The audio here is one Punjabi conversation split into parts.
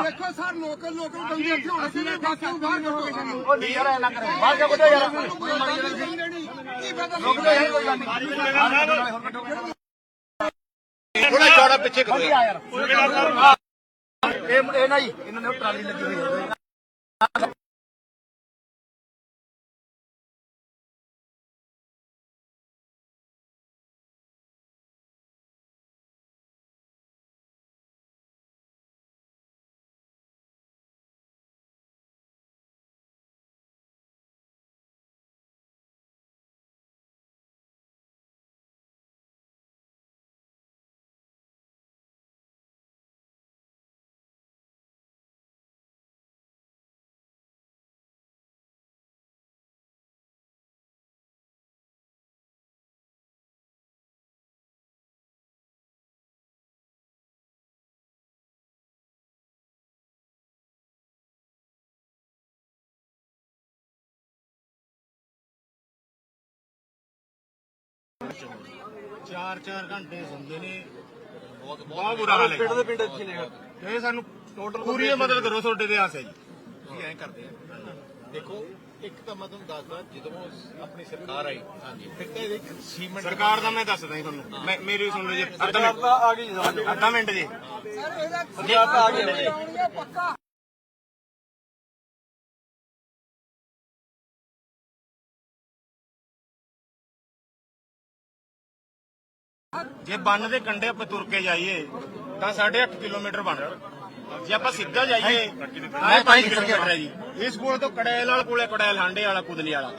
ਦੇਖੋ ਸਰ ਲੋਕਲ ਲੋਕਲ ਬੰਦੇ ਇੱਥੇ ਹੋਣੇ ਸੀ ਬਾਕੀ ਨੂੰ ਬਾਹਰ ਕੱਢੋ ਉਹ ਨਹੀਂ ਯਾਰ ਨਾ ਕਰੇ ਬਾਹਰ ਕੱਢੋ ਯਾਰ ਕੀ ਪਤਾ ਲੋਕ ਤਾਂ ਕੋਈ ਗੱਲ ਨਹੀਂ ਥੋੜਾ ਚੌੜਾ ਪਿੱਛੇ ਕਰੋ ਇਹ ਇਹ ਨਹੀਂ ਇਹਨਾਂ ਨੇ ਟਰਾਲੀ ਲੱਗੀ ਹੋਈ ਹੈ। ਚਾਰ ਚਾਰ ਘੰਟੇ ਸੌਂਦੇ ਨੇ। ਬਹੁਤ ਬਹੁਤ ਬੁਰਾ ਹਾਲ ਹੈ। ਪਿੰਡ ਦੇ ਪਿੰਡ ਇੱਥੇ ਨੇ ਇਹ ਸਾਨੂੰ ਟੋਟਲ ਪੂਰੀ ਮਦਦ ਕਰੋ ਤੁਹਾਡੇ ਦੇ ਆਸ ਜੀ। ਅਸੀਂ ਐਂ ਕਰਦੇ ਆ। ਦੇਖੋ ਇੱਕ ਤਾਂ ਮੈਂ ਤੁਹਾਨੂੰ ਦੱਸਦਾ ਜਦੋਂ ਆਪਣੀ ਸਰਕਾਰ ਆਈ ਹਾਂਜੀ। ਫਿਰ ਤਾਂ ਵਿੱਚ ਸੀਮੈਂਟ ਸਰਕਾਰ ਦਾ ਮੈਂ ਦੱਸਦਾ ਜੀ ਤੁਹਾਨੂੰ। ਮੈਂ ਮੇਰੀ ਸੁਣ ਲਓ ਜੀ ਅੱਧਾ ਮਿੰਟ। ਆ ਗਈ ਅੱਧਾ ਮਿੰਟ ਜੀ। ਜੇ ਬੰਨ ਦੇ ਕੰਢੇ ਆਪਾਂ ਤੁਰ ਕੇ ਜਾਈਏ ਤਾਂ 8.5 ਕਿਲੋਮੀਟਰ ਬਣ ਜੇ ਆਪਾਂ ਸਿੱਧਾ ਜਾਈਏ ਤਾਂ 5 ਕਿਲੋਮੀਟਰ ਹੈ ਜੀ। ਇਸ ਕੋਲ ਤੋਂ ਕੜੈਲ ਵਾਲ ਕੋਲੇ ਕੜੈਲ ਹਾਂਡੇ ਵਾਲਾ ਕੁਦਨੀ ਵਾਲਾ।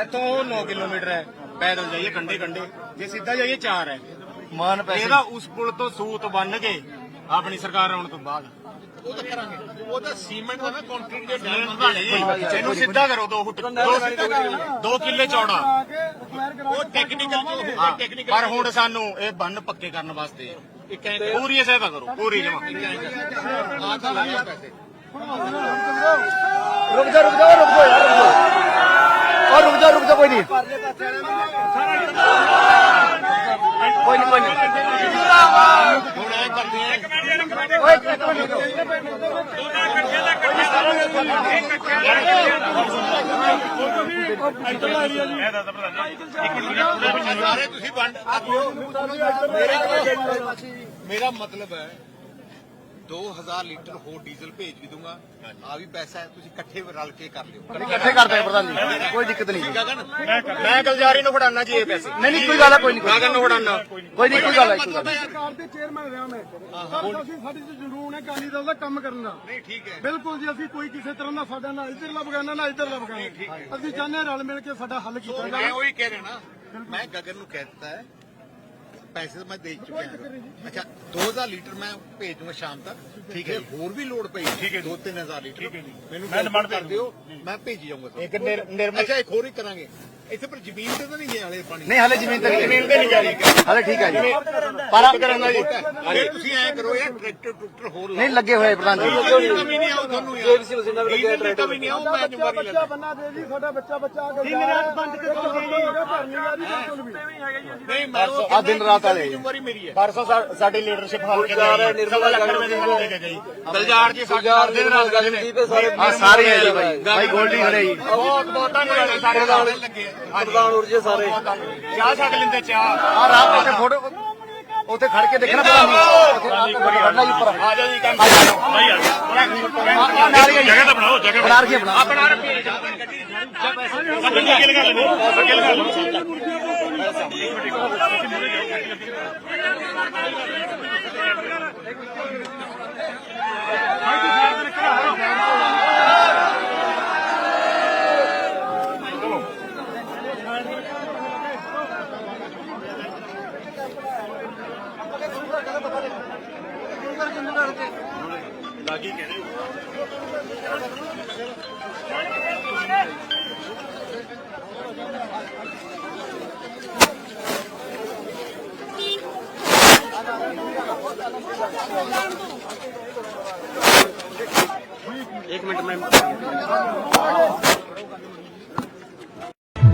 ਇੱਥੋਂ 9 ਕਿਲੋਮੀਟਰ ਹੈ ਪੈਦਲ ਜਾਈਏ ਕੰਢੇ ਕੰਢੇ। ਜੇ ਸਿੱਧਾ ਜਾਈਏ 4 ਹੈ। ਮਾਨ ਇਹਦਾ ਉਸ ਪੁਲ ਤੋਂ ਸੂਤ ਬੰਨ ਕੇ ਆਪਣੀ ਸਰਕਾਰ ਆਉਣ ਤੋਂ ਬਾਅਦ। ਉਹ ਤਾਂ ਕਰਾਂਗੇ। ਉਹ ਤਾਂ ਸੀਮੈਂਟ ਦਾ ਨਾ ਕੰਕਰੀਟ ਦੇ ਡੈਮ ਬਣੇ ਜੀ ਇਹਨੂੰ ਸਿੱਧਾ ਕਰੋ 2 ਫੁੱਟ। 2 ਕਿੱਲੇ ਚੌੜਾ। ਉਹ ਟੈਕਨੀਕਲ ਜੋ ਹਾਂ, ਟੈਕਨੀਕਲ ਪਰ ਹੁਣ ਸਾਨੂੰ ਇਹ ਬੰਨ ਪੱਕੇ ਕਰਨ ਵਾਸਤੇ ਇੱਕ ਐਂ ਪੂਰੀ ਸਹਾਇਤਾ ਕਰੋ ਪੂਰੀ ਜਮਾ। ਰੁਕ ਜਾ ਰੁਕ ਜਾ ਰੁਕ ਜਾ ਯਾਰ ਰੁਕ ਜਾ। ਰੁਕ ਜਾ ਰੁਕ ਜਾ ਕੋਈ ਨਹੀਂ। ਕੋਈ ਨਹੀਂ ਕੋਈ ਨਹੀਂ। ਹੁਣ ਐਂ ਕਰਦੇ ਆ। ਓਏ ਇੱਕ ਮਿੰਟ ਰੁਕੋ ਸਾਰੇ ਤੁਸੀਂ ਵੰਡ ਮੇਰਾ ਮਤਲਬ ਹੈ 2000 ਲੀਟਰ ਹੋਰ ਡੀਜ਼ਲ ਭੇਜ ਵੀ ਦੂੰਗਾ ਆ ਵੀ ਪੈਸਾ ਹੈ ਤੁਸੀਂ ਇਕੱਠੇ ਰਲ ਕੇ ਕਰ ਲਿਓ। ਇਕੱਠੇ ਕਰਦੇ ਆ ਪ੍ਰਧਾਨ ਜੀ। ਕੋਈ ਦਿੱਕਤ ਨਹੀਂ। ਗਗਨ? ਮੈਂ ਗਲਜਾਰੀ ਨੂੰ ਫੜਾਣਾ ਜੀ ਇਹ ਪੈਸੇ। ਨਹੀਂ ਨਹੀਂ ਕੋਈ ਗੱਲ ਹੈ ਕੋਈ ਨਹੀਂ ਗਗਨ ਨੂੰ ਫੜਾਣਾ ਕੋਈ ਨਹੀਂ। ਕੋਈ ਗੱਲ ਹੈ ਨਹੀਂ। ਸਰਕਾਰ ਦੇ ਚੇਅਰਮੈਨ ਰਿਹਾ ਮੈਂ। ਪਰ ਅਸੀਂ ਸਾਡੀ ਚ ਜਨੂਨ ਹੈ ਕਾਲੀ ਦਲ ਦਾ ਕੰਮ ਕਰਨ। ਦਾ ਨਹੀਂ ਠੀਕ ਹੈ। ਬਿਲਕੁਲ ਜੀ ਅਸੀਂ ਕੋਈ ਕਿਸੇ ਤਰ੍ਹਾਂ ਦਾ ਸਾਡਾ ਨਾ ਇੱਧਰਲਾ ਬਗਾਨਾ ਨਾ ਇੱਧਰਲਾ ਬਗਾਨਾ ਅਸੀਂ ਚਾਹੁੰਦੇ ਹਾਂ ਰਲ ਮਿਲ ਕੇ ਸਾਡਾ ਹੱਲ ਕੀਤਾ ਮੈਂ ਜਾਵੇ। ਉਹੀ ਕਹਿ ਰਿਹਾ ਨਾ ਮੈਂ ਗਗਨ ਨੂੰ ਕਹਿ ਦਿੱਤਾ ਹੈ ਪੈਸੇ ਤਾਂ ਮੈਂ ਦੇ ਚੁੱਕਿਆ ਅੱਛਾ 2000 ਲੀਟਰ ਮੈਂ ਭੇਜ ਦੂੰਗਾ ਸ਼ਾਮ ਤੱਕ। ਠੀਕ ਹੈ ਹੋਰ ਵੀ ਲੋਡ ਪਈ ਠੀਕ ਹੈ 2-3000 ਲੀਟਰ ਮੈਨੂੰ ਮੈਂ ਡਿਮਾਂਡ ਕਰ ਦਿਓ ਮੈਂ ਭੇਜ ਜਾਊਂਗਾ। ਇੱਕ ਨਿਰ- ਨਿਰਮਲ ਅੱਛਾ ਇੱਕ ਹੋਰ ਹੀ ਕਰਾਂਗੇ। ਇੱਥੇ ਪਰ ਜ਼ਮੀਨ ਤੇ ਤਾਂ ਨਹੀਂ ਗਿਆ ਹਲੇ ਪਾਣੀ ਨਹੀਂ ਹਾਲੇ ਜ਼ਮੀਨ ਤੇ ਨਹੀਂ ਜ਼ਮੀਨ ਤੇ ਨਹੀਂ ਜਾ ਰਹੀ ਹਾਲੇ ਠੀਕ ਹੈ ਜੀ। ਪਰ ਕਰਾਂਗਾ ਜੀ। ਅਰੇ ਤੁਸੀਂ ਐ ਕਰੋ ਯਾਰ ਟਰੈਕਟਰ ਟਰੂਕਟਰ ਹੋਰ ਨਹੀਂ ਲੱਗੇ ਹੋਏ ਪ੍ਰਧਾਨ ਜੀ। ਦੀ ਕਮੀ ਨਹੀਂ ਆਉ ਤੁਹਾਨੂੰ ਯਾਰ ਡੀਜ਼ਲ ਦੀ ਕਮੀ ਨਹੀਂ ਆਉ ਮੈਂ ਜ਼ਿੰਮੇਵਾਰੀ ਲੈ ਬੱਚਾ ਬੰਨਾ ਦੇ ਜੀ ਸਾਡਾ ਬੱਚਾ ਬੱਚਾ ਆ ਕੇ ਰਾਤ ਬੰਦ ਕੇ ਭਰਨੀ ਆ ਜੀ ਬਿਲਕੁਲ ਵੀ। ਨਹੀਂ ਮੈਂ ਉਹ ਆ ਦਿਨ ਰਾਤ ਵਾਲੇ। ਜ਼ਿੰਮੇਵਾਰੀ ਮੇਰੀ ਹੈ। ਪਰਸੋਂ ਸਾਡੀ ਲੀਡਰਸ਼ਿਪ ਹਲਕੇ ਦਾ ਸਵਾ ਲੱਖ ਰੁਪਏ ਦੀ ਸਾਨੂੰ ਦੇ ਕੇ ਗਈ। ਗਲਜਾਰ ਜੀ ਸਰਕਾਰ ਦੇ ਨਾਲ ਗੱਲ ਨੇ ਆ ਸਾਰੇ ਹੈ ਜੀ ਬਾਈ। ਬਾਈ ਗੋਲਡੀ ਖੜੇ ਜੀ। ਬਹੁਤ ਬਹੁਤ ਧੰਨਵਾਦ ਸਾਰੇ ਨਾਲ। ਲੱਗੇ ਪ੍ਰਧਾਨ ਉਰਜੇ ਸਾਰੇ। ਚਾਹ ਛਕ ਲੈਂਦੇ ਚਾਹ। ਆ ਰਾਤ ਤੇ ਫੋਟੋ ਉੱਥੇ ਖੜ ਕੇ ਦੇਖਣਾ ਜੀ ਉੱਥੇ ਖੜਨਾ ਜੀ ਉੱਪਰ। ਆ ਜਾਓ ਜੀ ਕੰਮ ਆ ਜਾਓ। ਨਾਲੀਆਂ ਜਗ੍ਹਾ ਤਾਂ ਬਣਾਓ ਜਗ੍ਹਾ ਬਣਾ ਰਖੀ ਬਣਾ ਅੱਗੇ ਲਗਾ ਲਓ ਅੱਗੇ ਲਗਾ ਲਓ ਲਾਗੀ ਕਹਿੰਦੇ ਇੱਕ ਮਿੰਟ। ਮੈਂ